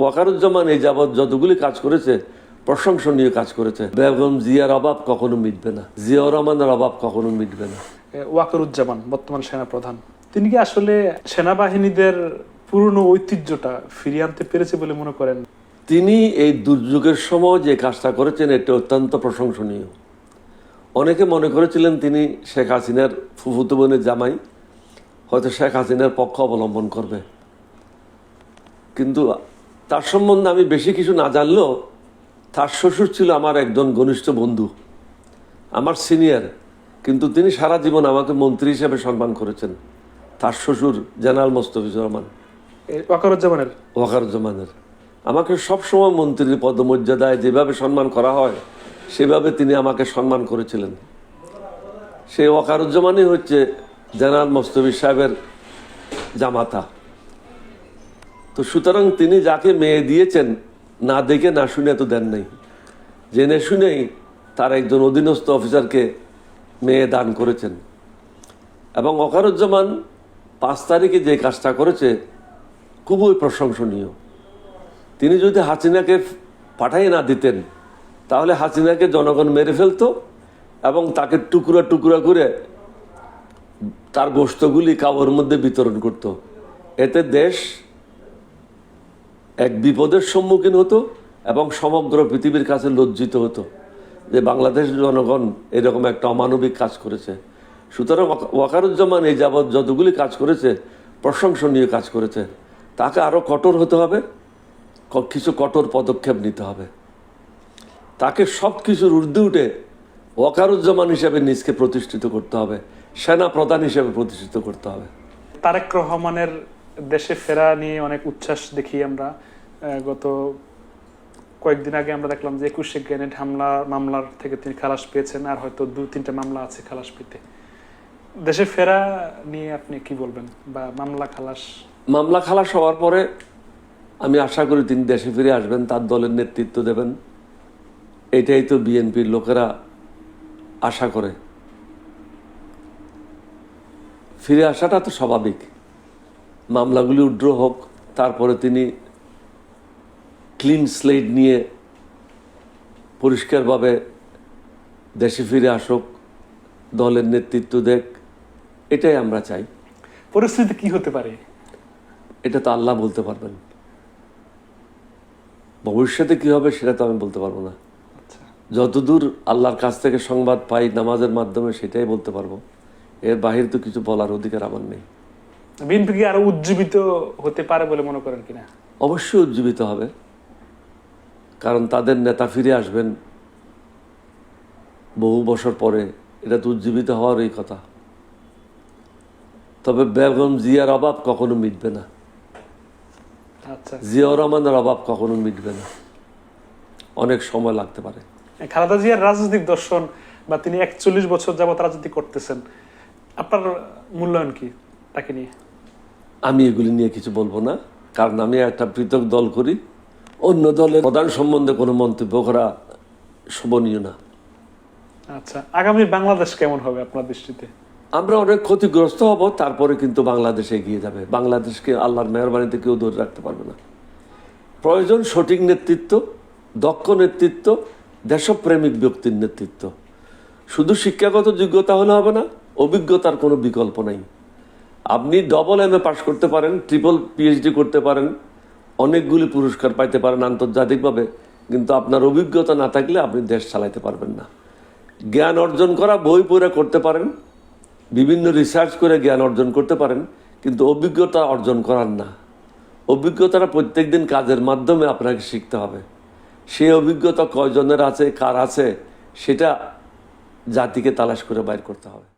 ওয়াকারুজ্জামান এই যাবৎ যতগুলি কাজ করেছে প্রশংসনীয় কাজ করেছে। বেগম জিয়ার অভাব কখনো মিটবে না। জিয়াউর রহমানের অভাব কখনো মিটবে না। ওয়াকারুজ্জামান বর্তমান সেনা প্রধান তিনি কি আসলে সেনাবাহিনীদের পুরনো ঐতিহ্যটা ফিরিয়ে আনতে পেরেছে বলে মনে করেন? তিনি এই দুর্যোগের সময় যে কাজটা করেছেন এটা অত্যন্ত প্রশংসনীয়। অনেকে মনে করেছিলেন তিনি শেখ হাসিনার ফুফুতো বোনের জামাই হয়তো শেখ হাসিনার পক্ষ অবলম্বন করবে। কিন্তু তার সম্বন্ধে আমি বেশি কিছু না জানলেও তার শ্বশুর ছিল আমার একজন ঘনিষ্ঠ বন্ধু আমার সিনিয়র কিন্তু তিনি সারা জীবন আমাকে মন্ত্রী হিসেবে সম্মান করেছেন। তার শ্বশুর জেনারেল মোস্তফিজুর রহমান। ওয়াকারুজ্জামানের? ওয়াকারুজ্জামানের। আমাকে সবসময় মন্ত্রীর পদমর্যাদায় যেভাবে সম্মান করা হয় সেভাবে তিনি আমাকে সম্মান করেছিলেন। সেই ওয়াকারুজ্জামানই হচ্ছে জেনারেল মোস্তফি সাহেবের জামাতা। তো সুতরাং তিনি যাকে মেয়ে দিয়েছেন, না দেখে, না শুনে তো দেন নাই। জেনে শুনেই তার একজন অধীনস্থ অফিসারকে মেয়ে দান করেছেন। এবং ওকারুজ্জামান পাঁচ তারিখে যে কাজটা করেছে, খুবই প্রশংসনীয়। তিনি যদি হাসিনাকে পাঠাই না দিতেন, তাহলে হাসিনাকে জনগণ মেরে ফেলতো এবং তাকে টুকরা টুকরা করে তার গোষ্ঠগুলি কাবর মধ্যে বিতরণ করত। এতে দেশ এক বিপদের সম্মুখীন হতো এবং সমগ্র পৃথিবীর কাছে লজ্জিত হতো যে বাংলাদেশ জনগণ এরকম একটা অমানবিক কাজ করেছে। সুতরাং ওয়াকারুজ্জামান এই যাবৎ যতগুলি কাজ করেছে, প্রশংসনীয় কাজ করেছে, তাকে আরও কঠোর হতে হবে কিছু কঠোর পদক্ষেপ নিতে হবে। তাকে সব কিছুর ঊর্ধ্বে উঠে ওয়াকারুজ্জামান হিসেবে নিজকে প্রতিষ্ঠিত করতে হবে, সেনা প্রধান হিসেবে প্রতিষ্ঠিত করতে হবে। তারেক রহমানের দেশে ফেরা নিয়ে অনেক উচ্ছ্বাস দেখি আমরা। গত কয়েকদিন আগে আমরা দেখলাম যে একুশে গ্রেনেড হামলা, মামলার থেকে তিনি খালাস পেয়েছেন, আর হয়তো দু, তিনটা মামলা আছে খালাস পেতে। দেশে ফেরা নিয়ে আপনি কি বলবেন? বা মামলা খালাস? মামলা খালাস হওয়ার পরে আমি আশা করি তিনি দেশে ফিরে আসবেন, তার দলের নেতৃত্ব দেবেন। এটাই তো বিএনপির লোকেরা আশা করে। ফিরে আসাটা তো স্বাভাবিক। মামলাগুলি উড্র হোক তারপরে তিনি ক্লিন স্লেট নিয়ে পরিষ্কারভাবে দেশে ফিরে আসুক দলের নেতৃত্ব দেখ এটাই আমরা চাই। পরিস্থিতি কি হতে পারে? এটা তো আল্লাহ বলতে পারবেন। ভবিষ্যতে কি হবে সেটা তো আমি বলতে পারব না। আচ্ছা। যতদূর আল্লাহর কাছ থেকে সংবাদ পাই নামাজের মাধ্যমে সেটাই বলতে পারব। এর বাহিরে তো কিছু বলার অধিকার আমার নেই। বিএনপি কি আরও উজ্জীবিত হতে পারে বলে মনে করেন কিনা? অবশ্যই উজ্জীবিত হবে। কারণ তাদের নেতা ফিরে আসবেন বহু বছর পরে। এটা তো উজ্জীবিত হওয়ারই কথা। তবে বেগম জিয়ার অভাব কখনো মিটবে না। আচ্ছা। জিয়াউর রহমানের অভাব কখনো মিটবে না। অনেক সময় লাগতে পারে। খালেদা জিয়ার রাজনৈতিক দর্শন বা তিনি একচল্লিশ বছর যাবত রাজনীতি করতেছেন আপনার মূল্যায়ন কি তাকে নিয়ে? আমি এগুলি নিয়ে কিছু বলব না কারণ আমি একটা পৃথক দল করি। অন্য দলের প্রধান সম্বন্ধে কোনো মন্তব্য করা শোভনীয় না। আচ্ছা আগামী বাংলাদেশ কেমন হবে আপনার দৃষ্টিতে? আমরা অনেক ক্ষতিগ্রস্ত হব তারপরে কিন্তু বাংলাদেশ এগিয়ে যাবে। বাংলাদেশকে আল্লাহর মেহরবানিতে কেউ ধরে রাখতে পারবে না। প্রয়োজন সঠিক নেতৃত্ব দক্ষ নেতৃত্ব দেশপ্রেমিক ব্যক্তির নেতৃত্ব। শুধু শিক্ষাগত যোগ্যতা হলে হবে না অভিজ্ঞতার কোনো বিকল্প নাই। আপনি ডবল এম এ পাশ করতে পারেন ট্রিপল পিএইচডি করতে পারেন, অনেকগুলি পুরস্কার পাইতে পারেন আন্তর্জাতিকভাবে, কিন্তু আপনার অভিজ্ঞতা না থাকলে আপনি দেশ চালাইতে পারবেন না। জ্ঞান অর্জন করা, বই পড়ে করতে পারেন, বিভিন্ন রিসার্চ করে জ্ঞান অর্জন করতে পারেন, কিন্তু অভিজ্ঞতা অর্জন করার না। অভিজ্ঞতাটা প্রত্যেকদিন কাজের মাধ্যমে আপনাকে শিখতে হবে। সেই অভিজ্ঞতা কয়জনের আছে, কার আছে, সেটা জাতিকে তালাশ করে বাইর করতে হবে।